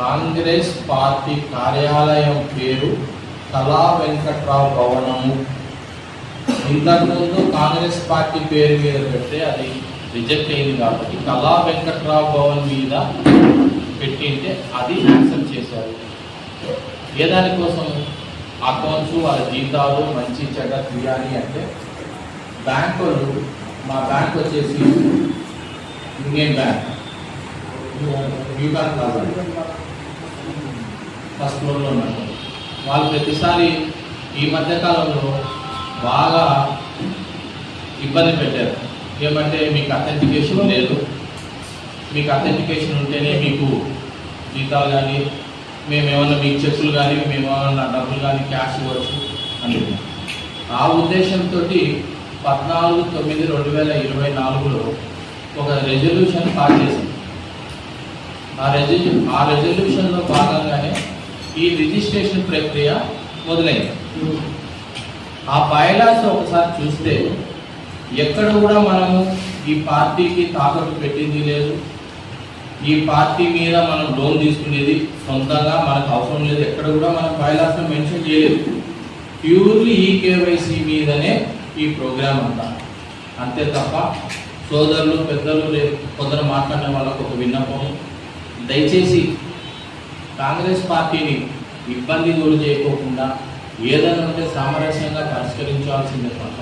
Congress party కార్యాలయం పేరు కళా వెంకట్రావు భవనము. ఇంతకుముందు కాంగ్రెస్ పార్టీ పేరు మీద పెడితే అది రిజెక్ట్ అయింది కాబట్టి కళా వెంకట్రావు భవన్ మీద పెట్టింటే అది యాక్సెప్ట్ చేశారు. ఏ దానికోసం అకౌంట్స్ వాళ్ళ జీతాలు మంచి చెడ్డ తీయాలి అంటే బ్యాంక్ వాళ్ళు మా బ్యాంక్ వచ్చేసి యూనియన్ బ్యాంక్. U bank. కాదు ఫస్ట్ ఫ్లోర్లో ఉన్నారు వాళ్ళు ప్రతిసారి ఈ మధ్యకాలంలో బాగా ఇబ్బంది పెట్టారు. ఏమంటే మీకు అథెంటికేషన్ లేదు. మీకు అథెంటికేషన్ ఉంటేనే మీకు జీతాలు కానీ మేము ఏమన్నా మీకు చెక్కులు కానీ మేమేమన్నా డబ్బులు కానీ క్యాష్ ఇవ్వచ్చు అని ఆ ఉద్దేశంతో పద్నాలుగు తొమ్మిది రెండు వేల ఇరవై నాలుగులో ఒక రెజల్యూషన్ పాస్ చేసింది ఆ రెజల్యూ ఆ రెజల్యూషన్లో భాగంగానే ఈ రిజిస్ట్రేషన్ ప్రక్రియ మొదలైంది. ఆ బయలాస్ ఒకసారి చూస్తే ఎక్కడ కూడా మనము ఈ పార్టీకి తాకట్టు పెట్టింది లేదు. ఈ పార్టీ మీద మనం లోన్ తీసుకునేది సొంతంగా మనకు అవసరం లేదు. ఎక్కడ కూడా మనం బయలాస్లో మెన్షన్ చేయలేదు. ప్యూర్లీ ఈ కేవైసీ మీదనే ఈ ప్రోగ్రామ్ అంతా. అంతే తప్ప సోదరులు పెద్దలు కొందరు మాట్లాడిన వాళ్ళకు ఒక విన్నపం. దయచేసి కాంగ్రెస్ పార్టీని ఇబ్బంది గురి చేయకోకుండా ఏదైనా ఉంటే సామరస్యంగా పరిష్కరించాల్సిందే తప్ప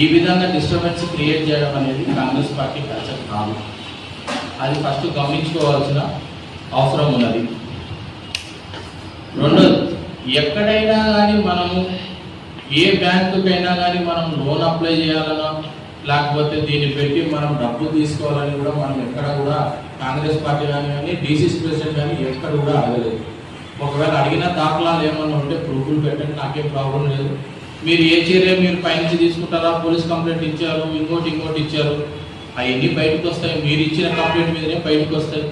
ఈ విధంగా డిస్టర్బెన్స్ క్రియేట్ చేయడం అనేది కాంగ్రెస్ పార్టీ కల్చర్ కాదు. అది ఫస్ట్ గమనించుకోవాల్సిన అవసరం ఉన్నది. రెండోది ఎక్కడైనా కానీ మనము ఏ బ్యాంకుకైనా కానీ మనం లోన్ అప్లై చేయాలన్నా లేకపోతే దీన్ని పెట్టి మనం డబ్బు తీసుకోవాలని కూడా మనం ఎక్కడ కూడా కాంగ్రెస్ పార్టీ కానీ కానీ డీసీసీ ప్రెసిడెంట్ కానీ ఎక్కడ కూడా అడగలేదు. ఒకవేళ అడిగిన దాఖలాలు ఏమన్నా ఉంటే ప్రూఫ్లు పెట్టండి నాకేం ప్రాబ్లం లేదు. మీరు ఏ చర్య మీరు పైనుంచి తీసుకుంటారా? పోలీస్ కంప్లైంట్ ఇచ్చారు ఇంకోటి ఇంకోటి ఇచ్చారు. అవన్నీ బయటకు వస్తాయి. మీరు ఇచ్చిన కంప్లైంట్ మీదనే బయటకు వస్తాయి.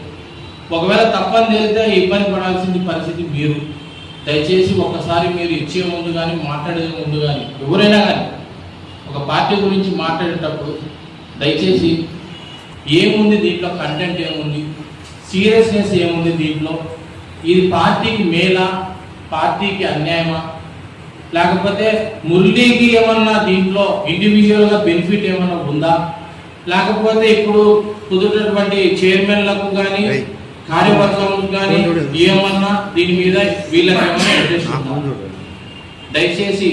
ఒకవేళ తప్పని తెలితే ఇబ్బంది పడాల్సింది పరిస్థితి మీరు. దయచేసి ఒకసారి మీరు ఇచ్చే ముందు కానీ మాట్లాడే ముందు కానీ ఎవరైనా కానీ ఒక పార్టీ గురించి మాట్లాడేటప్పుడు దయచేసి ఏముంది దీంట్లో కంటెంట్ ఏముంది? సీరియస్నెస్ ఏముంది దీంట్లో? ఇది పార్టీకి మేలా? పార్టీకి అన్యాయమా? లేకపోతే మురళీకి ఏమన్నా దీంట్లో ఇండివిజువల్గా బెనిఫిట్ ఏమన్నా ఉందా? లేకపోతే ఇప్పుడు కుదిరినటువంటి చైర్మన్లకు కానీ కార్యవర్గంకు కానీ ఏమన్నా దీని మీద వీళ్ళకి ఏమన్నా దయచేసి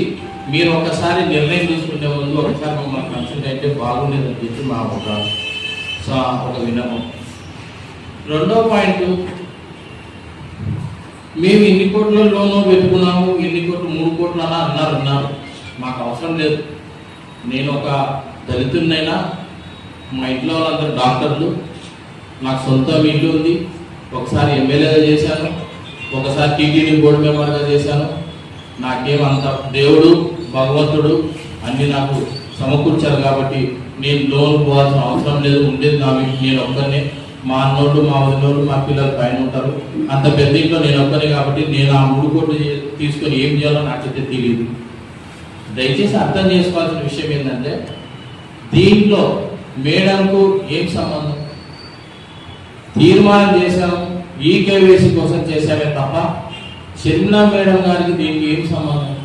మీరు ఒకసారి నిర్ణయం తీసుకునే ముందు ఒకసారి మమ్మల్ని కన్సల్ట్ అయితే బాగుండేదని చెప్పి మా ఒక ఒక విన్నపం. రెండో పాయింట్ మేము ఇన్ని కోట్ల లోను పెట్టుకున్నాము ఎన్ని కోట్లు మూడు కోట్లు అలా అన్నారు అన్నారు. మాకు అవసరం లేదు. నేను ఒక దళితున్నైనా మా ఇంట్లో వాళ్ళందరూ డాక్టర్లు నాకు సొంత ఇల్లు ఉంది. ఒకసారి ఎమ్మెల్యేగా చేశాను ఒకసారి టీటీడీ బోర్డు మెంబర్గా చేశాను. నాకేమంత దేవుడు భగవంతుడు అన్ని నాకు సమకూర్చారు కాబట్టి నేను లోన్ పోవాల్సిన అవసరం లేదు. ఉండేది నా నేను ఒక్కరినే మా అన్నోళ్ళు మా వదినోళ్ళు మా పిల్లలు పైన ఉంటారు. అంత పెద్ద ఇంట్లో నేను ఒక్కనే కాబట్టి నేను ఆ మూడు కోట్లు తీసుకొని ఏం చేయాలో నాకైతే తెలియదు దయచేసి అర్థం చేసుకోవాల్సిన విషయం ఏంటంటే దీంట్లో మేడంకు ఏం సంబంధం? తీర్మానం చేశాము ఈ కేవైసీ కోసం చేశామే తప్ప చిన్న మేడం గారికి దీనికి ఏం సంబంధం?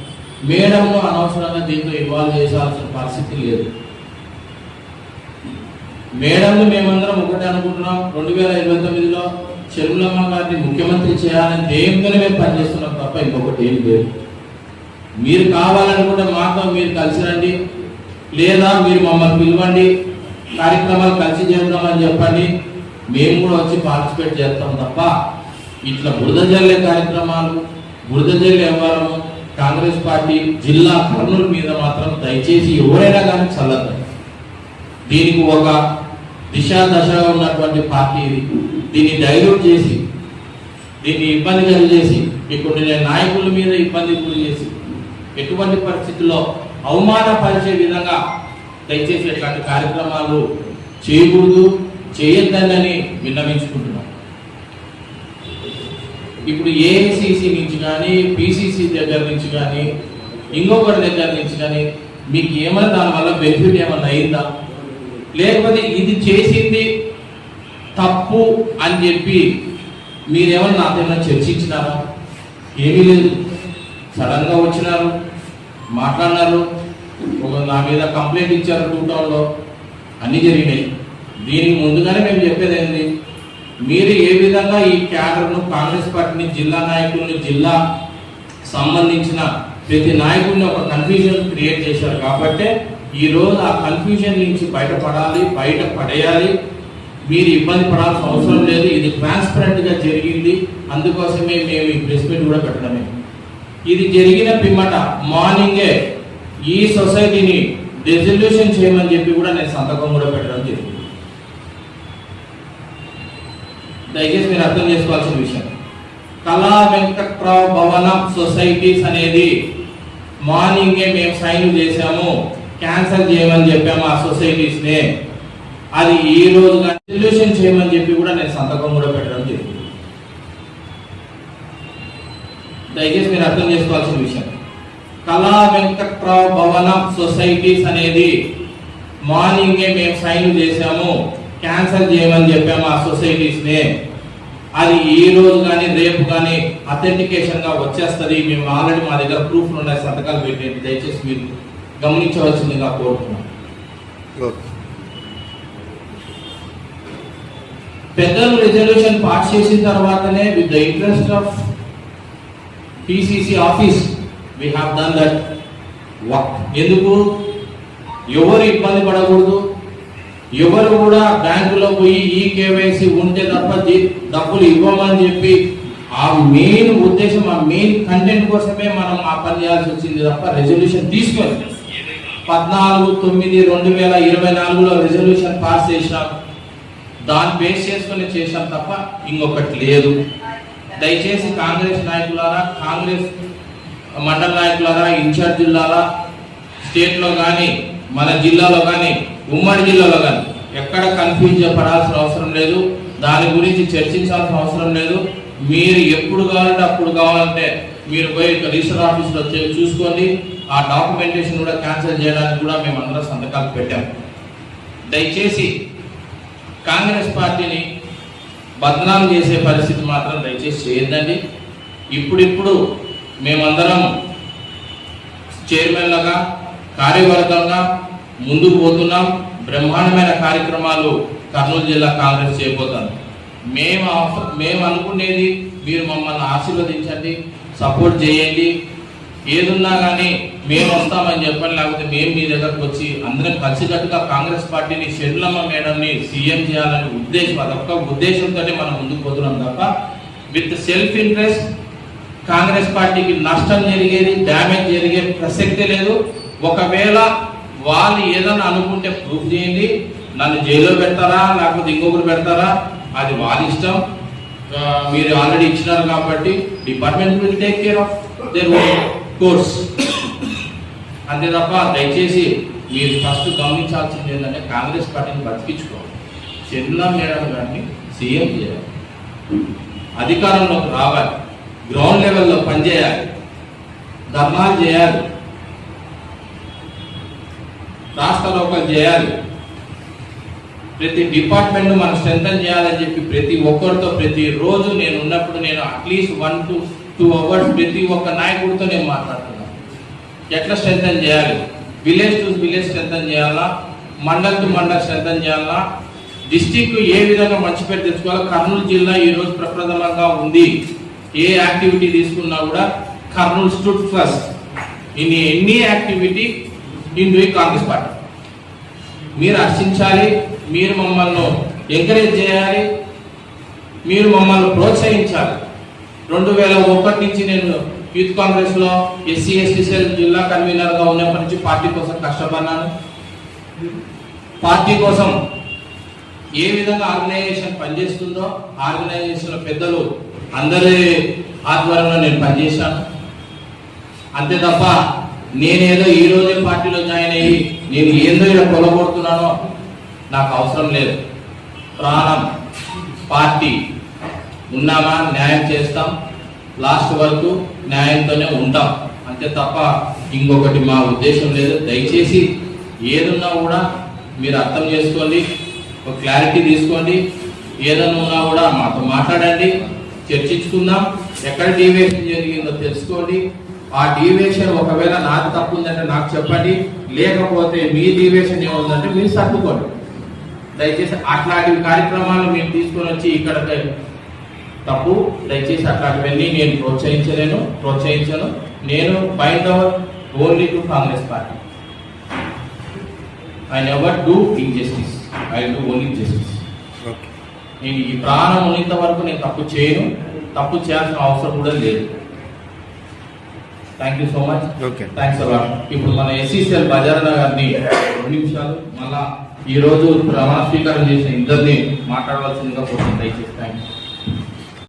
మేడంను అనవసరంగా దీంట్లో ఇన్వాల్వ్ చేసాల్సిన పరిస్థితి లేదు. మేడంను మేమందరం ఒకటి అనుకుంటున్నాం. రెండు వేల ఇరవై తొమ్మిదిలో షర్మిలమ్మ గారిని ముఖ్యమంత్రి చేయాలని దేనితోనే మేము పనిచేస్తున్నాం తప్ప ఇంకొకటి ఏం లేదు. మీరు కావాలనుకుంటే మాతో మీరు కలిసి రండి. లేదా మీరు మమ్మల్ని పిలవండి. కార్యక్రమాలు కలిసి చేద్దామని చెప్పండి. మేము కూడా వచ్చి పార్టిసిపేట్ చేస్తాం తప్ప ఇట్లా బురద జల్లే కార్యక్రమాలు బురద వ్యవహారం వ్యవహారము కాంగ్రెస్ పార్టీ జిల్లా కర్నూలు మీద మాత్రం దయచేసి ఎవరైనా కానీ చల్లదు దీనికి ఒక దిశ దశగా ఉన్నటువంటి పార్టీ ఇది. దీన్ని డైల్యూట్ చేసి దీన్ని ఇబ్బంది కలిగేసి ఇప్పుడు నేను నాయకుల మీద ఇబ్బంది గురి చేసి ఎటువంటి పరిస్థితుల్లో అవమానపరిచే విధంగా దయచేసి ఇట్లాంటి కార్యక్రమాలు చేయకూడదు చేయొద్దని విన్నవించుకుంటున్నాను. ఇప్పుడు ఏఐసిసి నుంచి కానీ పిసిసి దగ్గర నుంచి కానీ ఇంకొకటి దగ్గర నుంచి కానీ మీకు ఏమైనా దానివల్ల బెనిఫిట్ ఏమైనా అయిందా? లేకపోతే ఇది చేసింది తప్పు అని చెప్పి మీరేమన్నా నాతో చర్చించినారా? ఏమీ లేదు. సడన్గా వచ్చినారు మాట్లాడినారు ఒక నా మీద కంప్లైంట్ ఇచ్చారు టూ టౌన్లో. అన్నీ జరిగినాయి. దీనికి ముందుగానే మేము చెప్పేది ఏంటి మీరు ఏ విధంగా ఈ క్యాడర్ను కాంగ్రెస్ పార్టీని జిల్లా నాయకుల్ని జిల్లా సంబంధించిన ప్రతి నాయకుడిని ఒక కన్ఫ్యూజన్ క్రియేట్ చేశారు కాబట్టి ఈ రోజు ఆ కన్ఫ్యూజన్ నుంచి బయటపడాలి బయట పడేయాలి. మీరు ఇబ్బంది పడాల్సిన అవసరం లేదు. ఇది ట్రాన్స్పరెంట్గా జరిగింది. అందుకోసమే మేము ఈ ప్రెస్ మీట్ కూడా పెట్టడమే. ఇది జరిగిన పిమ్మట మార్నింగే ఈ సొసైటీని రెజల్యూషన్ చేయమని చెప్పి కూడా నేను సంతకం కూడా పెట్టడం జరిగింది. దయచేసి మీరు అర్థం చేసుకోవాల్సిన విషయం. కళా వెంకట్రావు భవన సొసైటీస్ అనేది మార్నింగే మేము సైన్ చేశాము క్యాన్సల్ చేయమని చెప్పాము ఆ సొసైటీస్నే. అది ఈ రోజు రెజల్యూషన్ చేయమని చెప్పి కూడా నేను సంతకం కూడా పెట్టడం జరిగింది. దయచేసి మీరు అర్థం చేసుకోవాల్సిన విషయం. కళా వెంకట్రావు భవన సొసైటీస్ అనేది మార్నింగే మేము సైన్ చేసాము క్యాన్సల్ చేయమని చెప్పాము ఆ సొసైటీస్ నే అది ఈ రోజు కానీ రేపు కానీ అథెంటికేషన్గా వచ్చేస్తుంది. మేము ఆల్రెడీ మా దగ్గర ప్రూఫ్ ఉన్నాయి సంతకాలు పెట్టండి దయచేసి మీరు గమనించవలసిందిగా కోరుతున్నాం. పెద్దలు రిజల్యూషన్ పాస్ చేసిన తర్వాతనే with the interest of PCC office we have done that work ఎందుకు? ఎవరు ఇబ్బంది పడకూడదు? ఎవరు కూడా బ్యాంకులో పోయి ఈ కేవైసీ ఉంటే తప్ప డబ్బులు ఇవ్వమని చెప్పి ఆ మెయిన్ ఉద్దేశం ఆ మెయిన్ కంటెంట్ కోసమే మనం ఆ పని చేయాల్సి వచ్చింది తప్ప రెజల్యూషన్ తీసుకొని పద్నాలుగు తొమ్మిది రెండు వేల ఇరవై నాలుగులో రెజల్యూషన్ పాస్ చేసాం దాన్ని బేస్ చేసుకుని చేశాం తప్ప ఇంకొకటి లేదు. దయచేసి కాంగ్రెస్ నాయకులారా కాంగ్రెస్ మండల నాయకులారా ఇన్ఛార్జీలారా స్టేట్లో కానీ మన జిల్లాలో కానీ ఉమ్మడి జిల్లాలో కానీ ఎక్కడ కన్ఫ్యూజ్ పడాల్సిన అవసరం లేదు. దాని గురించి చర్చించాల్సిన అవసరం లేదు. మీరు ఎప్పుడు కావాలంటే అప్పుడు కావాలంటే మీరు పోయి రిజిస్టర్ ఆఫీస్లో చే- చూసుకోండి. ఆ డాక్యుమెంటేషన్ కూడా క్యాన్సిల్ చేయడానికి కూడా మేము అందరం సంతకాలు పెట్టాం. దయచేసి కాంగ్రెస్ పార్టీని బదనాం చేసే పరిస్థితి మాత్రం దయచేసి చేయొద్దండి. ఇప్పుడిప్పుడు మేమందరం చైర్మన్లుగా కార్యవర్గంగా ముందుకు పోతున్నాం. బ్రహ్మాండమైన కార్యక్రమాలు కర్నూలు జిల్లా కాంగ్రెస్ చేయబోతాం మేము మేము అనుకునేది మీరు మమ్మల్ని ఆశీర్వదించండి సపోర్ట్ చేయండి. ఏదున్నా కానీ మేము వస్తామని చెప్పండి లేకపోతే మేము మీ దగ్గరకు వచ్చి అందరం కలిసికట్టుగా కాంగ్రెస్ పార్టీని షెడ్లమ్మ మేడంని సీఎం చేయాలనే ఉద్దేశం అదొక్క ఉద్దేశంతోనే మనం ముందుకు పోతున్నాం తప్ప విత్ సెల్ఫ్ ఇంట్రెస్ట్ కాంగ్రెస్ పార్టీకి నష్టం జరిగేది డ్యామేజ్ జరిగే ప్రసక్తి లేదు. ఒకవేళ వాళ్ళు ఏదైనా అనుకుంటే ప్రూఫ్ చేయండి. నన్ను జైల్లో పెడతారా? లేకపోతే ఇంకొకరు పెడతారా? అది వాళ్ళ ఇష్టం. మీరు ఆల్రెడీ ఇచ్చినారు కాబట్టి department will take care of their course అంతే తప్ప దయచేసి మీరు ఫస్ట్ గమనించాల్సింది ఏంటంటే కాంగ్రెస్ పార్టీని బతికించుకోవాలి. చెల్లా మేడం గారిని సీఎం చేయాలి. అధికారంలోకి రావాలి. గ్రౌండ్ లెవెల్లో పనిచేయాలి. ధర్నాలు చేయాలి. రాష్ట్రలోకం చేయాలి. ప్రతి డిపార్ట్మెంట్ మనం స్ట్రెంథన్ చేయాలని చెప్పి ప్రతి ఒక్కరితో ప్రతి రోజు నేను ఉన్నప్పుడు నేను at least one to two hours ప్రతి ఒక్క నాయకుడితో నేను మాట్లాడుతున్నాను ఎట్లా స్ట్రెంథన్ చేయాలి? విలేజ్ టు విలేజ్ స్ట్రెంథన్ చేయాలా? మండల్ టు మండల్ స్ట్రెంథన్ చేయాలా? డిస్టిక్ ఏ విధంగా మంచి పేరు తెచ్చుకోవాలో? కర్నూలు జిల్లా ఈ రోజు ప్రప్రథమంగా ఉంది. ఏ యాక్టివిటీ తీసుకున్నా కూడా Kurnool stood first in any activity in doing Congress party. మీరు హర్షించాలి మీరు మమ్మల్ని ఎంకరేజ్ చేయాలి మీరు మమ్మల్ని ప్రోత్సహించాలి. రెండు వేల ఒకటి నుంచి నేను యూత్ కాంగ్రెస్లో ఎస్సీ ఎస్టీ సెల్ జిల్లా కన్వీనర్గా ఉన్నప్పటి నుంచి పార్టీ కోసం కష్టపడినాను పార్టీ కోసం ఏ విధంగా ఆర్గనైజేషన్ పనిచేస్తుందో ఆర్గనైజేషన్లో పెద్దలు అందరి ఆధ్వర్యంలో నేను పనిచేశాను. అంతే తప్ప నేనేదో ఈ రోజే పార్టీలో జాయిన్ అయ్యి నేను ఏందో ఇలా కొలగొడుతున్నానో నాకు అవసరం లేదు. ప్రాణం పార్టీ ఉన్నామా? న్యాయం చేస్తాం. లాస్ట్ వరకు న్యాయంతోనే ఉంటాం. అంతే తప్ప ఇంకొకటి మా ఉద్దేశం లేదు. దయచేసి ఏదున్నా కూడా మీరు అర్థం చేసుకోండి. ఒక క్లారిటీ తీసుకోండి. ఏదన్నా ఉన్నా కూడా మాతో మాట్లాడండి. చర్చించుకుందాం. ఎక్కడ డీవియేషన్ జరిగిందో తెలుసుకోండి. ఆ డీవియేషన్ ఒకవేళ నాకు తప్పు ఉందంటే నాకు చెప్పండి. లేకపోతే మీ డీవియేషన్ ఏముందంటే మీరు సర్దుకోండి. దయచేసి అట్లాంటి కార్యక్రమాలు మీరు తీసుకొని వచ్చి ఇక్కడ తప్పు. దయచేసి అట్లాంటివన్నీ నేను ప్రోత్సహించలేను. ప్రోత్సహించను. నేను bind our only to Congress party. I never do injustice I do only justice okay నేను ఈ ప్రాణం ఉన్నంత వరకు నేను తప్పు చేయను. తప్పు చేయాల్సిన అవసరం కూడా లేదు. Thank you so much okay thanks a lot ఇప్పుడు మన ఎస్సీసీఎల్ బజారణ గారిని రెండు నిమిషాలు మళ్ళా ఈ రోజు ప్రమాణ స్వీకారం చేసిన ఇద్దరిని మాట్లాడవలసిందిగా కోరుతున్నాను. దయచేసి థ్యాంక్ యూ